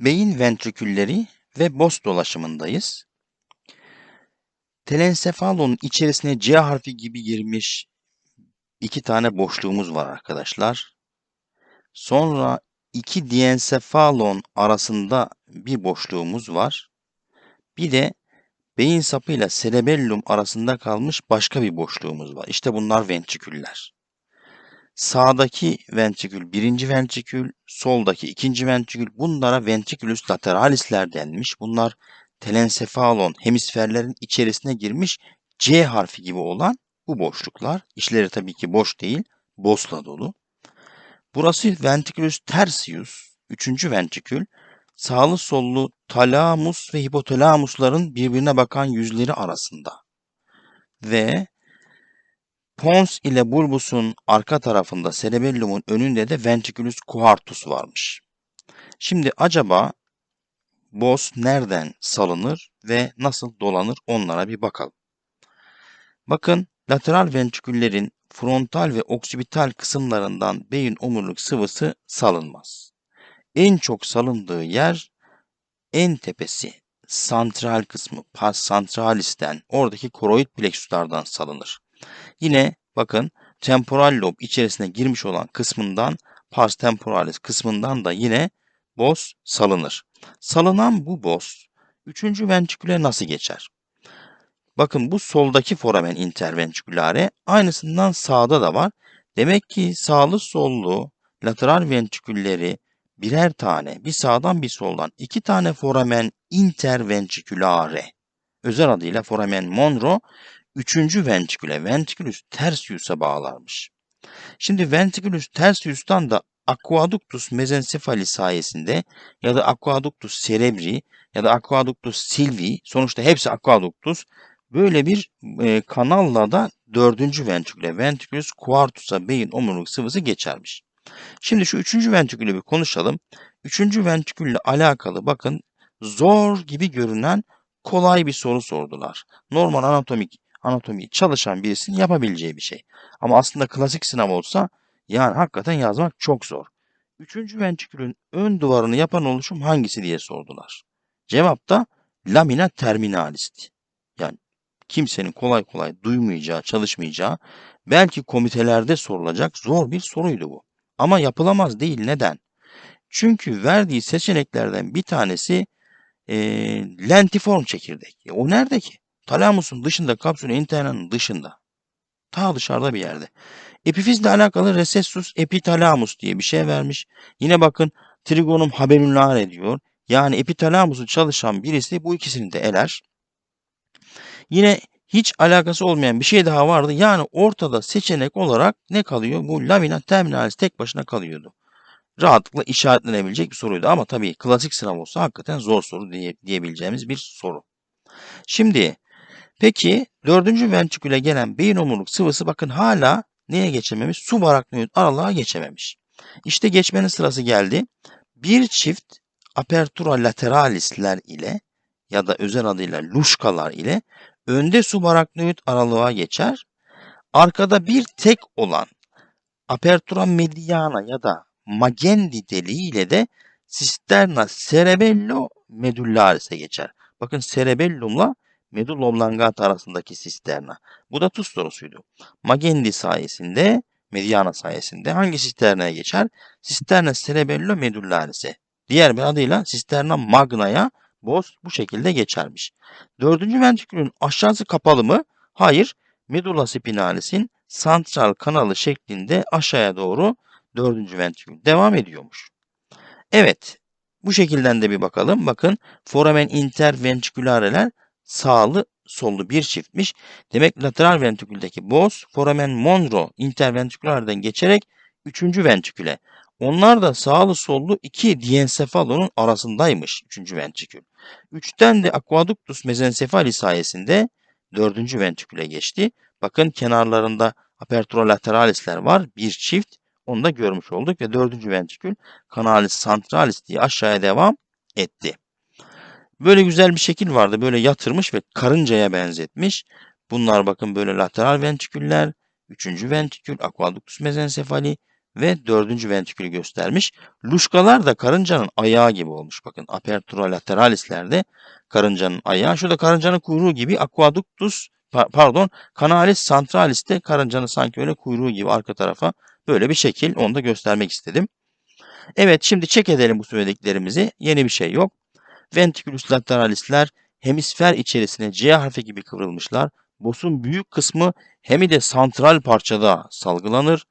Beyin ventrikülleri ve boz dolaşımındayız. Telensefalonun içerisine C harfi gibi girmiş iki tane boşluğumuz var arkadaşlar. Sonra iki diensefalon arasında bir boşluğumuz var. Bir de beyin sapıyla cerebellum arasında kalmış başka bir boşluğumuz var. İşte bunlar ventriküller. Sağdaki ventrikül birinci ventrikül, soldaki ikinci ventrikül bunlara ventriculus lateralisler denmiş. Bunlar telensefalon hemisferlerin içerisine girmiş C harfi gibi olan bu boşluklar. İçleri tabii ki boş değil, bosla dolu. Burası ventriculus tertius, üçüncü ventrikül. Sağlı sollu talamus ve hipotalamusların birbirine bakan yüzleri arasında. Ve Pons ile bulbusun arka tarafında cerebellum'un önünde de ventriculus quartus varmış. Şimdi acaba boz nereden salınır ve nasıl dolanır onlara bir bakalım. Bakın lateral ventriküllerin frontal ve oksipital kısımlarından beyin omurluk sıvısı salınmaz. En çok salındığı yer en tepesi santral kısmı pars centralis'ten oradaki koroid plexuslardan salınır. Yine bakın temporal lob içerisine girmiş olan kısmından pars temporalis kısmından da yine boz salınır. Salınan bu boz 3. ventriküle nasıl geçer? Bakın bu soldaki foramen interventrikulare aynısından sağda da var. Demek ki sağlı sollu lateral ventrikülleri birer tane bir sağdan bir soldan iki tane foramen interventrikulare özel adıyla foramen Monro üçüncü ventriküle ventriculus tertius'a bağlarmış. Şimdi ventriculus tertius'tan da aqueductus mesencephali sayesinde ya da aqueductus cerebri ya da aqueductus silvi sonuçta hepsi aqueductus böyle bir e, kanalla da dördüncü ventriküle ventriculus quartus'a beyin omurluk sıvısı geçermiş. Şimdi şu üçüncü ventrikülü bir konuşalım. Üçüncü ventrikülle alakalı bakın zor gibi görünen kolay bir soru sordular. Normal anatomik anatomiyi çalışan birisinin yapabileceği bir şey. Ama aslında klasik sınav olsa yani hakikaten yazmak çok zor. Üçüncü ventrikülün ön duvarını yapan oluşum hangisi diye sordular. Cevap da lamina terminalisti. Yani kimsenin kolay kolay duymayacağı, çalışmayacağı, belki komitelerde sorulacak zor bir soruydu bu. Ama yapılamaz değil. Neden? Çünkü verdiği seçeneklerden bir tanesi e, lentiform çekirdek. E, o nerede ki? Talamusun dışında, kapsül internanın dışında. Ta dışarıda bir yerde. Epifizle alakalı recessus epitalamus diye bir şey vermiş. Yine bakın trigonum haberunare diyor. Yani epitalamusu çalışan birisi bu ikisini de eler. Yine hiç alakası olmayan bir şey daha vardı. Yani ortada seçenek olarak ne kalıyor? Bu lamina terminalis tek başına kalıyordu. Rahatlıkla işaretlenebilecek bir soruydu. Ama tabii klasik sınav olsa hakikaten zor soru diye, diyebileceğimiz bir soru. Şimdi Peki dördüncü ventriküle gelen beyin omurluk sıvısı bakın hala neye geçememiş? Subaraknoid aralığa geçememiş. İşte geçmenin sırası geldi. Bir çift apertura lateralisler ile ya da özel adıyla luşkalar ile önde subaraknoid aralığa geçer. Arkada bir tek olan apertura mediana ya da magendi deliği ile de cisterna cerebello medullaris'e geçer. Bakın cerebellumla medulla oblongata arasındaki sisterna. Bu da tuz sorusuydu. Magendi sayesinde, mediana sayesinde hangi sisternaya geçer? Sisterna cerebello medullaris'e. Diğer bir adıyla sisterna magna'ya boz bu şekilde geçermiş. Dördüncü ventrikülün aşağısı kapalı mı? Hayır. Medulla spinalis'in santral kanalı şeklinde aşağıya doğru dördüncü ventrikül devam ediyormuş. Evet. Bu şekilden de bir bakalım. Bakın foramen interventrikülareler sağlı sollu bir çiftmiş. Demek lateral ventriküldeki boz foramen Monro interventrikülerden geçerek 3. ventriküle. Onlar da sağlı sollu iki diensefalonun arasındaymış 3. ventrikül. 3'ten de aqueductus mesencephali sayesinde 4. ventriküle geçti. Bakın kenarlarında apertura lateralisler var. Bir çift. Onu da görmüş olduk ve 4. ventrikül canalis centralis diye aşağıya devam etti. Böyle güzel bir şekil vardı. Böyle yatırmış ve karıncaya benzetmiş. Bunlar bakın böyle lateral ventriküller, üçüncü ventrikül, aqueductus mesencephali ve dördüncü ventrikülü göstermiş. Luşkalar da karıncanın ayağı gibi olmuş. Bakın apertura lateralislerde karıncanın ayağı. Şurada karıncanın kuyruğu gibi aquaductus pardon canalis centralis de karıncanın sanki öyle kuyruğu gibi arka tarafa böyle bir şekil onu da göstermek istedim. Evet şimdi çek edelim bu söylediklerimizi. Yeni bir şey yok. Ventriculus lateralisler hemisfer içerisine C harfi gibi kıvrılmışlar. Bos'un büyük kısmı hem de santral parçada salgılanır.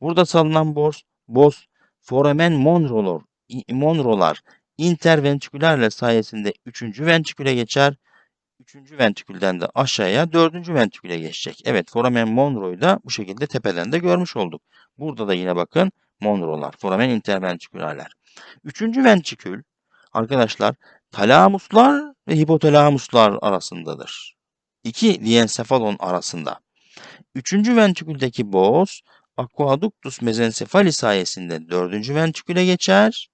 Burada salınan boz, boz foramen monrolar, monrolar interventrikülerle sayesinde 3. ventriküle geçer. 3. ventrikülden de aşağıya 4. ventriküle geçecek. Evet foramen monroyu da bu şekilde tepeden de görmüş olduk. Burada da yine bakın monrolar, foramen interventrikülerler. 3. ventrikül arkadaşlar talamuslar ve hipotalamuslar arasındadır. İki diensefalon arasında. Üçüncü ventriküldeki boz aquaductus mezencephali sayesinde dördüncü ventriküle geçer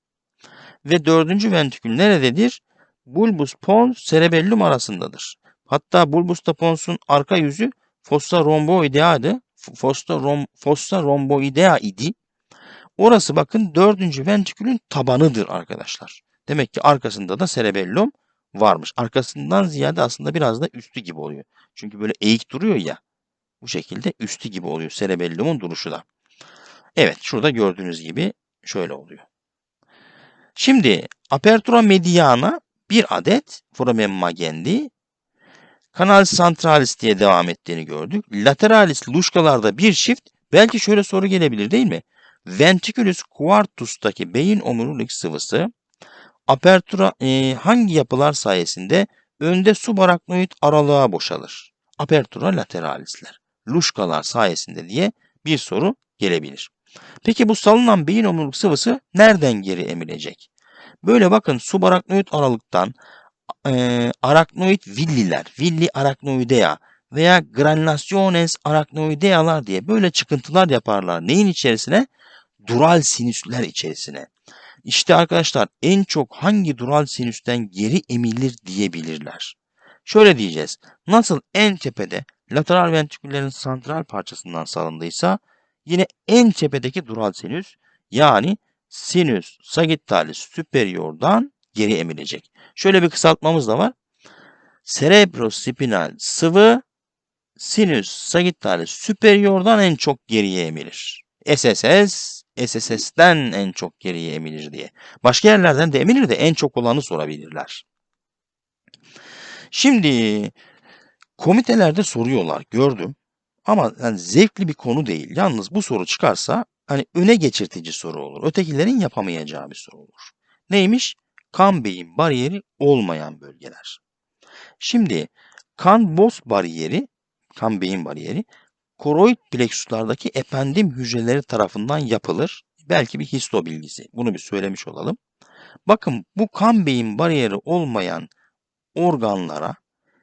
ve dördüncü ventrikül nerededir? Bulbus pons cerebellum arasındadır. Hatta bulbus ponsun arka yüzü fossa rhomboidea'dı. Fossa, rom, fossa rhomboidea idi. Orası bakın dördüncü ventrikülün tabanıdır arkadaşlar. Demek ki arkasında da cerebellum varmış. Arkasından ziyade aslında biraz da üstü gibi oluyor. Çünkü böyle eğik duruyor ya. Bu şekilde üstü gibi oluyor cerebellumun duruşu da. Evet şurada gördüğünüz gibi şöyle oluyor. Şimdi apertura mediana bir adet foramen magendi kanal centralis diye devam ettiğini gördük. Lateralis luşkalarda bir çift belki şöyle soru gelebilir değil mi? Ventriculus quartus'taki beyin omurilik sıvısı apertura e, hangi yapılar sayesinde önde subaraknoid aralığa boşalır? Apertura lateralisler. Luşkalar sayesinde diye bir soru gelebilir. Peki bu salınan beyin omurilik sıvısı nereden geri emilecek? Böyle bakın subaraknoid aralıktan e, araknoid villiler, villi araknoidea veya granulationes araknoidealar diye böyle çıkıntılar yaparlar. Neyin içerisine? Dural sinüsler içerisine. İşte arkadaşlar en çok hangi dural sinüsten geri emilir diyebilirler. Şöyle diyeceğiz. Nasıl en tepede lateral ventriküllerin santral parçasından salındıysa yine en tepedeki dural sinüs yani sinüs sagittalis superior'dan geri emilecek. Şöyle bir kısaltmamız da var. Cerebrospinal sıvı sinüs sagittalis superior'dan en çok geriye emilir. SSS SSS'den en çok geriye emilir diye. Başka yerlerden de emilir de en çok olanı sorabilirler. Şimdi komitelerde soruyorlar gördüm. Ama yani zevkli bir konu değil. Yalnız bu soru çıkarsa hani öne geçirtici soru olur. Ötekilerin yapamayacağı bir soru olur. Neymiş? Kan beyin bariyeri olmayan bölgeler. Şimdi kan boz bariyeri, kan beyin bariyeri koroid plexuslardaki ependim hücreleri tarafından yapılır. Belki bir histo bilgisi. Bunu bir söylemiş olalım. Bakın bu kan beyin bariyeri olmayan organlara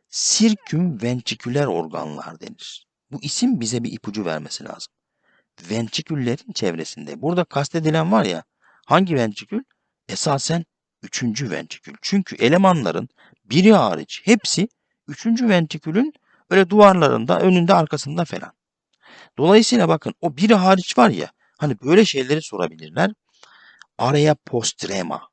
sirküm ventriküler organlar denir. Bu isim bize bir ipucu vermesi lazım. Ventriküllerin çevresinde. Burada kastedilen var ya hangi ventrikül? Esasen üçüncü ventrikül. Çünkü elemanların biri hariç hepsi üçüncü ventrikülün öyle duvarlarında, önünde, arkasında falan. Dolayısıyla bakın o biri hariç var ya hani böyle şeyleri sorabilirler. Araya postrema.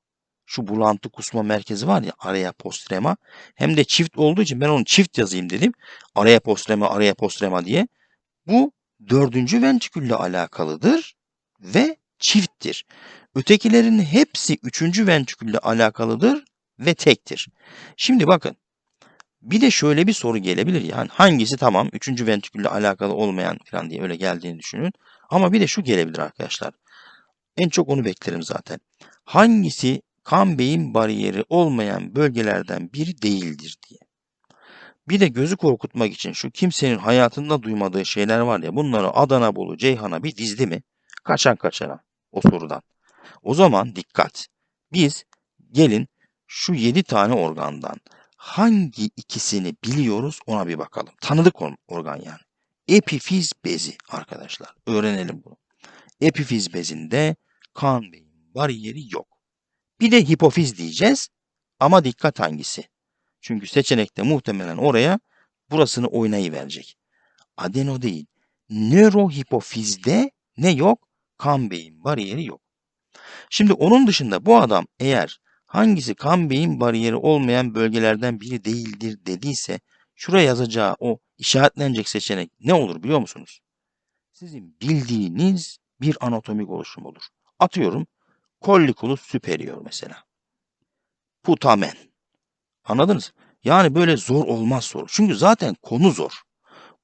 Şu bulantı kusma merkezi var ya araya postrema. Hem de çift olduğu için ben onu çift yazayım dedim. Araya postrema, araya postrema diye. Bu dördüncü ventrikülle alakalıdır ve çifttir. Ötekilerin hepsi üçüncü ventrikülle alakalıdır ve tektir. Şimdi bakın bir de şöyle bir soru gelebilir yani hangisi tamam 3. ventrikülle alakalı olmayan falan diye öyle geldiğini düşünün. Ama bir de şu gelebilir arkadaşlar. En çok onu beklerim zaten. Hangisi kan beyin bariyeri olmayan bölgelerden biri değildir diye. Bir de gözü korkutmak için şu kimsenin hayatında duymadığı şeyler var ya bunları Adana Bolu Ceyhan'a bir dizdi mi? Kaçan kaçana o sorudan. O zaman dikkat. Biz gelin şu 7 tane organdan hangi ikisini biliyoruz ona bir bakalım. Tanıdık organ yani. Epifiz bezi arkadaşlar. Öğrenelim bunu. Epifiz bezinde kan beyin bariyeri yok. Bir de hipofiz diyeceğiz. Ama dikkat hangisi? Çünkü seçenekte muhtemelen oraya burasını oynayıverecek. Adeno değil. Nörohipofizde ne yok? kan beyin bariyeri yok. Şimdi onun dışında bu adam eğer hangisi kan beyin bariyeri olmayan bölgelerden biri değildir dediyse şuraya yazacağı o işaretlenecek seçenek ne olur biliyor musunuz? Sizin bildiğiniz bir anatomik oluşum olur. Atıyorum colliculus superior mesela. Putamen. Anladınız? Yani böyle zor olmaz soru. Çünkü zaten konu zor.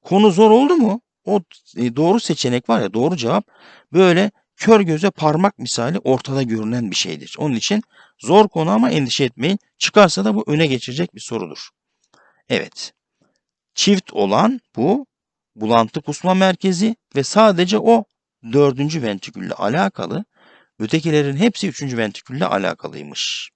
Konu zor oldu mu o e, doğru seçenek var ya doğru cevap böyle kör göze parmak misali ortada görünen bir şeydir. Onun için zor konu ama endişe etmeyin. Çıkarsa da bu öne geçirecek bir sorudur. Evet. Çift olan bu bulantı kusma merkezi ve sadece o dördüncü ventrikülle alakalı. Ötekilerin hepsi üçüncü ventrikülle alakalıymış.